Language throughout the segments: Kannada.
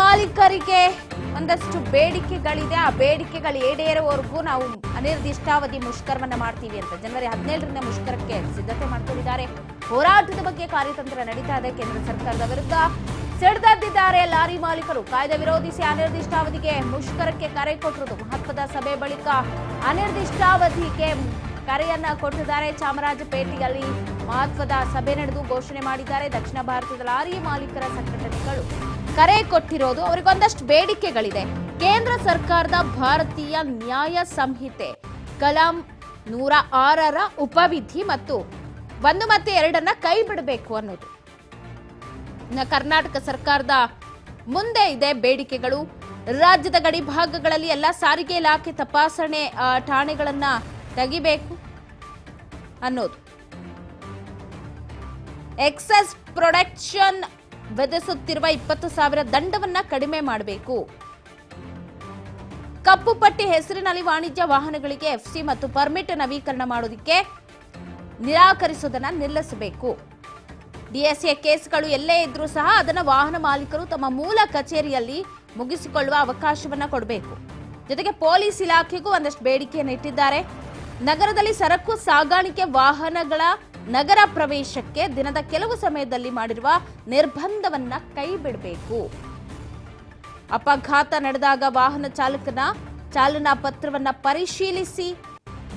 ಮಾಲೀಕರಿಗೆ ಒಂದಷ್ಟು ಬೇಡಿಕೆಗಳಿದೆ. ಆ ಬೇಡಿಕೆಗಳು ಈಡೇರುವವರೆಗೂ ನಾವು ಅನಿರ್ದಿಷ್ಟಾವಧಿ ಮುಷ್ಕರವನ್ನ ಮಾಡ್ತೀವಿ ಅಂತ ಜನವರಿ ಹದಿನೇಳರಿಂದ ಮುಷ್ಕರಕ್ಕೆ ಸಿದ್ಧತೆ ಮಾಡ್ಕೊಂಡಿದ್ದಾರೆ. ಹೋರಾಟದ ಬಗ್ಗೆ ಕಾರ್ಯತಂತ್ರ ನಡೀತಾ ಇದೆ. ಕೇಂದ್ರ ಸರ್ಕಾರದ ವಿರುದ್ಧ ಸಿಡಿದದ್ದಿದ್ದಾರೆ. ಲಾರಿ ಮಾಲೀಕರು ಕಾಯ್ದೆ ವಿರೋಧಿಸಿ ಅನಿರ್ದಿಷ್ಟಾವಧಿಗೆ ಮುಷ್ಕರಕ್ಕೆ ಕರೆ ಕೊಟ್ಟಿರುವುದು ಮಹತ್ವದ ಸಭೆ ಬಳಿಕ ಅನಿರ್ದಿಷ್ಟಾವಧಿಗೆ ಕರೆಯನ್ನ ಕೊಟ್ಟಿದ್ದಾರೆ. ಚಾಮರಾಜಪೇಟೆಯಲ್ಲಿ ಮಹತ್ವದ ಸಭೆ ನಡೆದು ಘೋಷಣೆ ಮಾಡಿದ್ದಾರೆ. ದಕ್ಷಿಣ ಭಾರತದ ಲಾರಿ ಮಾಲೀಕರ ಸಂಘಟನೆಗಳು. ಕರೆ ಕೊಟ್ಟಿರೋದು, ಅವರಿಗೊಂದಷ್ಟು ಬೇಡಿಕೆಗಳಿದೆ. ಕೇಂದ್ರ ಸರ್ಕಾರದ ಭಾರತೀಯ ನ್ಯಾಯ ಸಂಹಿತೆ. ಕಲಾಂ ನೂರ ಆರರ ಉಪವಿಧಿ ಮತ್ತು ಒಂದು ಮತ್ತೆ ಎರಡನ್ನ ಕೈ ಬಿಡಬೇಕು ಅನ್ನೋದು. ಕರ್ನಾಟಕ ಸರ್ಕಾರದ ಮುಂದೆ ಇದೆ ಬೇಡಿಕೆಗಳು. ರಾಜ್ಯದ ಗಡಿ ಭಾಗಗಳಲ್ಲಿ ಎಲ್ಲ ಸಾರಿಗೆ ಇಲಾಖೆ ತಪಾಸಣೆ ಠಾಣೆಗಳನ್ನ ತೆಗಿಬೇಕು ಅನ್ನೋದು. ಎಕ್ಸಸ್ ಪ್ರೊಡಕ್ಷನ್ ವಿಧಿಸುತ್ತಿರುವ ಇಪ್ಪತ್ತು ಸಾವಿರ ದಂಡವನ್ನ ಕಡಿಮೆ ಮಾಡಬೇಕು. ಕಪ್ಪು ಪಟ್ಟಿ ಹೆಸರಿನಲ್ಲಿ ವಾಣಿಜ್ಯ ವಾಹನಗಳಿಗೆ ಎಫ್ಸಿ ಮತ್ತು ಪರ್ಮಿಟ್ ನವೀಕರಣ ಮಾಡೋದಕ್ಕೆ ನಿರಾಕರಿಸೋದನ್ನ ನಿಲ್ಲಿಸಬೇಕು. ಡಿಎಸ್ಎ ಕೇಸ್ಗಳು ಎಲ್ಲೇ ಇದ್ರೂ ಸಹ ಅದನ್ನು ವಾಹನ ಮಾಲೀಕರು ತಮ್ಮ ಮೂಲ ಕಚೇರಿಯಲ್ಲಿ ಮುಗಿಸಿಕೊಳ್ಳುವ ಅವಕಾಶವನ್ನ ಕೊಡಬೇಕು. ಜೊತೆಗೆ ಪೊಲೀಸ್ ಇಲಾಖೆಗೂ ಒಂದಷ್ಟು ಬೇಡಿಕೆಯನ್ನು ಇಟ್ಟಿದ್ದಾರೆ. ನಗರದಲ್ಲಿ ಸರಕು ಸಾಗಾಣಿಕೆ ವಾಹನಗಳ ನಗರ ಪ್ರವೇಶಕ್ಕೆ ದಿನದ ಕೆಲವು ಸಮಯದಲ್ಲಿ ಮಾಡಿರುವ ನಿರ್ಬಂಧವನ್ನ ಕೈ ಬಿಡಬೇಕು ಅಪಘಾತ ನಡೆದಾಗ ವಾಹನ ಚಾಲಕನ ಚಾಲನಾ ಪತ್ರವನ್ನ ಪರಿಶೀಲಿಸಿ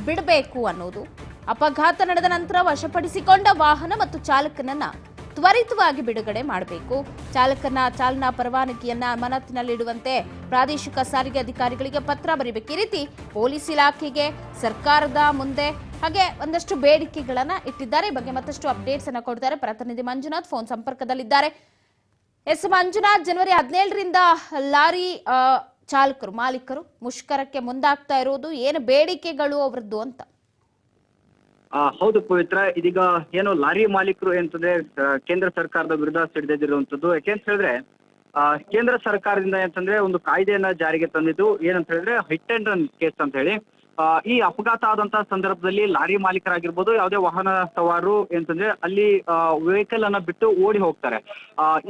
ಬಿಡಬೇಕು ಅನ್ನೋದು. ಅಪಘಾತ ನಡೆದ ನಂತರ ವಶಪಡಿಸಿಕೊಂಡ ವಾಹನ ಮತ್ತು ಚಾಲಕನನ್ನ ತ್ವರಿತವಾಗಿ ಬಿಡುಗಡೆ ಮಾಡಬೇಕು. ಚಾಲಕನ ಚಾಲನಾ ಪರವಾನಗಿಯನ್ನ ಅಮಾನತಿನಲ್ಲಿಡುವಂತೆ ಪ್ರಾದೇಶಿಕ ಸಾರಿಗೆ ಅಧಿಕಾರಿಗಳಿಗೆ ಪತ್ರ ಬರೀಬೇಕು. ಈ ರೀತಿ ಪೊಲೀಸ್ ಇಲಾಖೆಗೆ ಸರ್ಕಾರದ ಮುಂದೆ ಹಾಗೆ ಒಂದಷ್ಟು ಬೇಡಿಕೆಗಳನ್ನ ಇಟ್ಟಿದ್ದಾರೆ. ಈ ಬಗ್ಗೆ ಮತ್ತಷ್ಟು ಅಪ್ಡೇಟ್ಸ್ ಅನ್ನ ಕೊಡ್ತಾರೆ ಪ್ರತಿನಿಧಿ ಮಂಜುನಾಥ್. ಫೋನ್ ಸಂಪರ್ಕದಲ್ಲಿದ್ದಾರೆ. ಎಸ್ ಮಂಜುನಾಥ್, ಜನವರಿ ಹದಿನೇಳರಿಂದ ಲಾರಿ ಚಾಲಕರು, ಮಾಲೀಕರು ಮುಷ್ಕರಕ್ಕೆ ಮುಂದಾಗ್ತಾ ಇರೋದು ಏನು ಬೇಡಿಕೆಗಳು ಅವರದ್ದು ಅಂತ? ಹೌದು ಪವಿತ್ರ, ಇದೀಗ ಏನು ಲಾರಿ ಮಾಲೀಕರು ಅಂತಂದ್ರೆ ಕೇಂದ್ರ ಸರ್ಕಾರದ ವಿರುದ್ಧ ಸಿಡಿದಿರುವಂತದ್ದು ಯಾಕೆಂತ ಹೇಳಿದ್ರೆ ಕೇಂದ್ರ ಸರ್ಕಾರದಿಂದ ಅಂತಂದ್ರೆ ಒಂದು ಕಾಯ್ದೆಯನ್ನ ಜಾರಿಗೆ ತಂದಿದ್ದು ಏನಂತ ಹೇಳಿದ್ರೆ ಹಿಟ್ ಅಂಡ್ ರನ್ ಕೇಸ್ ಅಂತ ಹೇಳಿ. ಈ ಅಪಘಾತ ಆದಂತಹ ಸಂದರ್ಭದಲ್ಲಿ ಲಾರಿ ಮಾಲೀಕರಾಗಿರ್ಬೋದು ಯಾವುದೇ ವಾಹನ ಸವಾರರು ಅಂತಂದ್ರೆ ಅಲ್ಲಿ ವೆಹಿಕಲ್ ಅನ್ನ ಬಿಟ್ಟು ಓಡಿ ಹೋಗ್ತಾರೆ.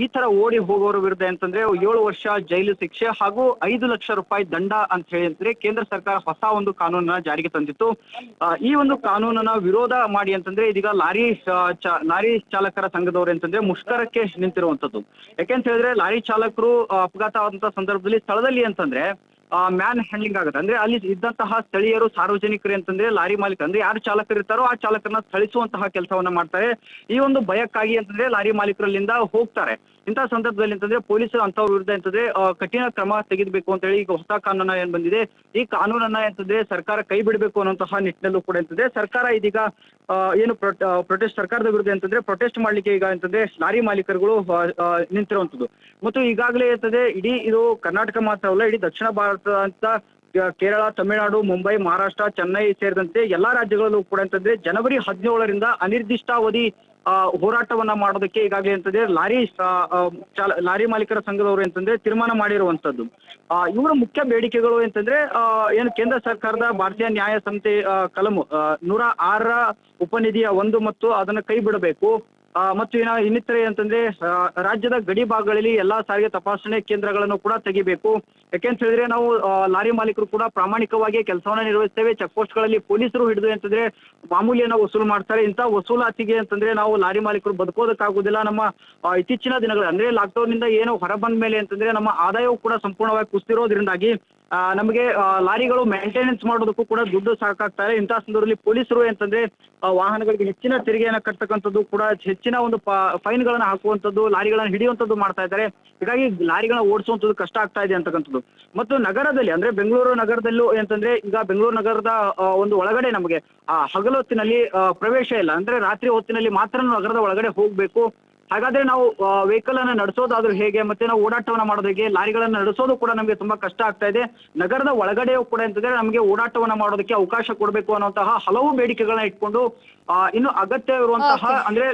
ಈ ತರ ಓಡಿ ಹೋಗೋರ ವಿರುದ್ಧ ಅಂತಂದ್ರೆ ಏಳು ವರ್ಷ ಜೈಲು ಶಿಕ್ಷೆ ಹಾಗೂ ಐದು ಲಕ್ಷ ರೂಪಾಯಿ ದಂಡ ಅಂತ ಹೇಳಿ ಅಂತಂದ್ರೆ ಕೇಂದ್ರ ಸರ್ಕಾರ ಹೊಸ ಒಂದು ಕಾನೂನನ್ನ ಜಾರಿಗೆ ತಂದಿತ್ತು. ಈ ಒಂದು ಕಾನೂನನ್ನ ವಿರೋಧ ಮಾಡಿ ಅಂತಂದ್ರೆ ಇದೀಗ ಲಾರಿ ಲಾರಿ ಚಾಲಕರ ಸಂಘದವರು ಅಂತಂದ್ರೆ ಮುಷ್ಕರಕ್ಕೆ ನಿಂತಿರುವಂತದ್ದು. ಯಾಕೆಂತ ಹೇಳಿದ್ರೆ ಲಾರಿ ಚಾಲಕರು ಅಪಘಾತ ಆದಂತ ಸಂದರ್ಭದಲ್ಲಿ ಸ್ಥಳದಲ್ಲಿ ಅಂತಂದ್ರೆ ಮ್ಯಾನ್ ಹ್ಯಾಂಡ್ಲಿಂಗ್ ಆಗುತ್ತೆ. ಅಂದ್ರೆ ಅಲ್ಲಿ ಇದ್ದಂತಹ ಸ್ಥಳೀಯರು, ಸಾರ್ವಜನಿಕರು ಅಂತಂದ್ರೆ ಲಾರಿ ಮಾಲೀಕ ಅಂದ್ರೆ ಯಾರು ಚಾಲಕರಿರ್ತಾರೋ ಆ ಚಾಲಕರನ್ನ ಥಳಿಸುವಂತಹ ಕೆಲಸವನ್ನ ಮಾಡ್ತಾರೆ. ಈ ಒಂದು ಭಯಕ್ಕಾಗಿ ಅಂತಂದ್ರೆ ಲಾರಿ ಮಾಲೀಕರಲ್ಲಿಂದ ಹೋಗ್ತಾರೆ. ಇಂತಹ ಸಂದರ್ಭದಲ್ಲಿ ಅಂತಂದ್ರೆ ಪೊಲೀಸರು ಅಂತವ್ರ ವಿರುದ್ಧ ಅಂತಂದ್ರೆ ಕಠಿಣ ಕ್ರಮ ತೆಗೆದುಬೇಕು ಅಂತ ಹೇಳಿ ಈಗ ಹೊಸ ಕಾನೂನ ಏನ್ ಬಂದಿದೆ, ಈ ಕಾನೂನನ್ನ ಅಂತಂದ್ರೆ ಸರ್ಕಾರ ಕೈ ಬಿಡಬೇಕು ಅನ್ನೋಂತಹ ನಿಟ್ಟಿನಲ್ಲೂ ಕೂಡ ಅಂತಂದ್ರೆ ಸರ್ಕಾರ ಇದೀಗ ಏನು ಪ್ರೊಟೆಸ್ಟ್ ಸರ್ಕಾರದ ವಿರುದ್ಧ ಅಂತಂದ್ರೆ ಪ್ರೊಟೆಸ್ಟ್ ಮಾಡ್ಲಿಕ್ಕೆ ಈಗ ಅಂತಂದ್ರೆ ಲಾರಿ ಮಾಲೀಕರುಗಳು ನಿಂತಿರುವಂತದ್ದು ಮತ್ತು ಈಗಾಗಲೇ ಅಂತಂದ್ರೆ ಇಡೀ ಇದು ಕರ್ನಾಟಕ ಮಾತ್ರ ಅಲ್ಲ, ಇಡೀ ದಕ್ಷಿಣ ಭಾರತ ಅಂತ ಕೇರಳ ತಮಿಳುನಾಡು ಮುಂಬೈ ಮಹಾರಾಷ್ಟ್ರ ಚೆನ್ನೈ ಸೇರಿದಂತೆ ಎಲ್ಲಾ ರಾಜ್ಯಗಳಲ್ಲೂ ಕೂಡ ಅಂತಂದ್ರೆ ಜನವರಿ ಹದಿನೇಳರಿಂದ ಅನಿರ್ದಿಷ್ಟಾವಧಿ ಹೋರಾಟವನ್ನ ಮಾಡೋದಕ್ಕೆ ಈಗಾಗಲೇ ಅಂತಂದ್ರೆ ಲಾರಿ ಲಾರಿ ಮಾಲೀಕರ ಸಂಘದವರು ಅಂತಂದ್ರೆ ತೀರ್ಮಾನ ಮಾಡಿರುವಂತದ್ದು. ಆ, ಇವರ ಮುಖ್ಯ ಬೇಡಿಕೆಗಳು ಅಂತಂದ್ರೆ ಏನು ಕೇಂದ್ರ ಸರ್ಕಾರದ ಭಾರತೀಯ ನ್ಯಾಯ ಸಂಸ್ಥೆ ಕಲಂ ನೂರ ಆರರ ಉಪನಿಧಿಯ ಒಂದು ಮತ್ತು ಅದನ್ನ ಕೈ ಬಿಡಬೇಕು. ಮತ್ತು ಏನ ಇನ್ನಿತರೆ ಅಂತಂದ್ರೆ ರಾಜ್ಯದ ಗಡಿ ಭಾಗಗಳಲ್ಲಿ ಎಲ್ಲಾ ಸಾರಿಗೆ ತಪಾಸಣೆ ಕೇಂದ್ರಗಳನ್ನು ಕೂಡ ತೆಗಿಬೇಕು. ಯಾಕೆಂತ ಹೇಳಿದ್ರೆ ನಾವು ಲಾರಿ ಮಾಲೀಕರು ಕೂಡ ಪ್ರಾಮಾಣಿಕವಾಗಿ ಕೆಲಸವನ್ನ ನಿರ್ವಹಿಸ್ತೇವೆ. ಚೆಕ್ ಪೋಸ್ಟ್ಗಳಲ್ಲಿ ಪೊಲೀಸರು ಹಿಡಿದು ಅಂತಂದ್ರೆ ಮಾಮೂಲಿಯನ್ನ ವಸೂಲು ಮಾಡ್ತಾರೆ. ಇಂಥ ವಸೂಲಾತಿಗೆ ಅಂತಂದ್ರೆ ನಾವು ಲಾರಿ ಮಾಲೀಕರು ಬದುಕೋದಕ್ಕಾಗುದಿಲ್ಲ ನಮ್ಮ ಇತ್ತೀಚಿನ ದಿನಗಳು ಅಂದ್ರೆ ಲಾಕ್ಡೌನ್ನಿಂದ ಏನು ಹೊರ ಬಂದ ಮೇಲೆ ಅಂತಂದ್ರೆ ನಮ್ಮ ಆದಾಯವು ಕೂಡ ಸಂಪೂರ್ಣವಾಗಿ ಕುಸಿತಿರೋದ್ರಿಂದಾಗಿ ಆ, ನಮಗೆ ಲಾರಿಗಳು ಮೇಂಟೆನೆನ್ಸ್ ಮಾಡೋದಕ್ಕೂ ಕೂಡ ದುಡ್ಡು ಸಾಕಾಗ್ತಾರೆ. ಇಂತಹ ಸಂದರ್ಭದಲ್ಲಿ ಪೊಲೀಸರು ಅಂತಂದ್ರೆ ವಾಹನಗಳಿಗೆ ಹೆಚ್ಚಿನ ತೆರಿಗೆಯನ್ನು ಕಟ್ತಕ್ಕಂಥದ್ದು ಕೂಡ ಹೆಚ್ಚಿನ ಒಂದು ಫೈನ್ಗಳನ್ನು ಹಾಕುವಂಥದ್ದು, ಲಾರಿಗಳನ್ನು ಹಿಡಿಯುವಂಥದ್ದು ಮಾಡ್ತಾ ಇದ್ದಾರೆ. ಹೀಗಾಗಿ ಲಾರಿಗಳನ್ನ ಓಡಿಸುವಂಥದ್ದು ಕಷ್ಟ ಆಗ್ತಾ ಇದೆ ಅಂತಕ್ಕಂಥದ್ದು. ಮತ್ತು ನಗರದಲ್ಲಿ, ಅಂದ್ರೆ ಬೆಂಗಳೂರು ನಗರದಲ್ಲೂ ಅಂತಂದ್ರೆ ಈಗ ಬೆಂಗಳೂರು ನಗರದ ಒಂದು ಒಳಗಡೆ ನಮಗೆ ಹಗಲೊತ್ತಿನಲ್ಲಿ ಪ್ರವೇಶ ಇಲ್ಲ. ಅಂದ್ರೆ ರಾತ್ರಿ ಹೊತ್ತಿನಲ್ಲಿ ಮಾತ್ರ ನಗರದ ಒಳಗಡೆ ಹೋಗ್ಬೇಕು. ಹಾಗಾದ್ರೆ ನಾವು ವೆಹಿಕಲ್ ಅನ್ನ ನಡೆಸೋದಾದ್ರೂ ಹೇಗೆ ಮತ್ತೆ ನಾವು ಓಡಾಟವನ್ನ ಮಾಡೋದು ಹೇಗೆ ಲಾರಿಗಳನ್ನ ನಡೆಸೋದು ಕೂಡ ನಮಗೆ ತುಂಬಾ ಕಷ್ಟ ಆಗ್ತಾ ಇದೆ. ನಗರದ ಒಳಗಡೆಯೂ ಕೂಡ ಅಂತಂದ್ರೆ ನಮಗೆ ಓಡಾಟವನ್ನ ಮಾಡೋದಕ್ಕೆ ಅವಕಾಶ ಕೊಡಬೇಕು ಅನ್ನುವಂತಹ ಹಲವು ಬೇಡಿಕೆಗಳನ್ನ ಇಟ್ಕೊಂಡು ಇನ್ನು ಅಗತ್ಯ ಇರುವಂತಹ ಅಂದ್ರೆ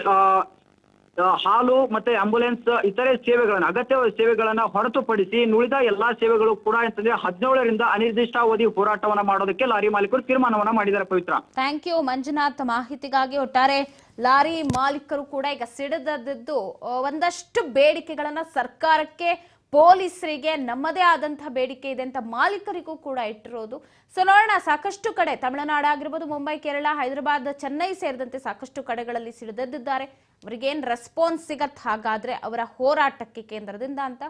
ಹಾಲು ಮತ್ತೆ ಆಂಬುಲೆನ್ಸ್ ಇತರೆ ಸೇವೆಗಳನ್ನ ಅಗತ್ಯ ಸೇವೆಗಳನ್ನ ಹೊರತುಪಡಿಸಿ ನುಳಿದ ಎಲ್ಲಾ ಸೇವೆಗಳು ಕೂಡ ಅಂತಂದ್ರೆ ಹದಿನೇಳರಿಂದ ಅನಿರ್ದಿಷ್ಟಾವಧಿ ಹೋರಾಟವನ್ನ ಮಾಡೋದಕ್ಕೆ ಲಾರಿ ಮಾಲೀಕರು ತೀರ್ಮಾನವನ್ನ ಮಾಡಿದ್ದಾರೆ ಪವಿತ್ರ. Thank you Manjunath. ಮಾಹಿತಿಗಾಗಿ ಒಟ್ಟಾರೆ ಲಾರಿ ಮಾಲೀಕರು ಕೂಡ ಈಗ ಸಿಡಿದದ್ದು ಒಂದಷ್ಟು ಬೇಡಿಕೆಗಳನ್ನ ಸರ್ಕಾರಕ್ಕೆ, ಪೊಲೀಸರಿಗೆ ನಮ್ಮದೇ ಆದಂತಹ ಬೇಡಿಕೆ ಇದೆ ಅಂತ ಮಾಲೀಕರಿಗೂ ಕೂಡ ಇಟ್ಟಿರೋದು. ಸೊ ನೋಡೋಣ, ಸಾಕಷ್ಟು ಕಡೆ, ತಮಿಳುನಾಡು ಆಗಿರ್ಬೋದು, ಮುಂಬೈ, ಕೇರಳ, ಹೈದರಾಬಾದ್, ಚೆನ್ನೈ ಸೇರಿದಂತೆ ಸಾಕಷ್ಟು ಕಡೆಗಳಲ್ಲಿ ಸಿಡಿದೆದ್ದಿದ್ದಾರೆ ಅವರಿಗೇನು ರೆಸ್ಪಾನ್ಸ್ ಸಿಗತ್ತೆ ಹಾಗಾದ್ರೆ ಅವರ ಹೋರಾಟಕ್ಕೆ ಕೇಂದ್ರದಿಂದ ಅಂತ.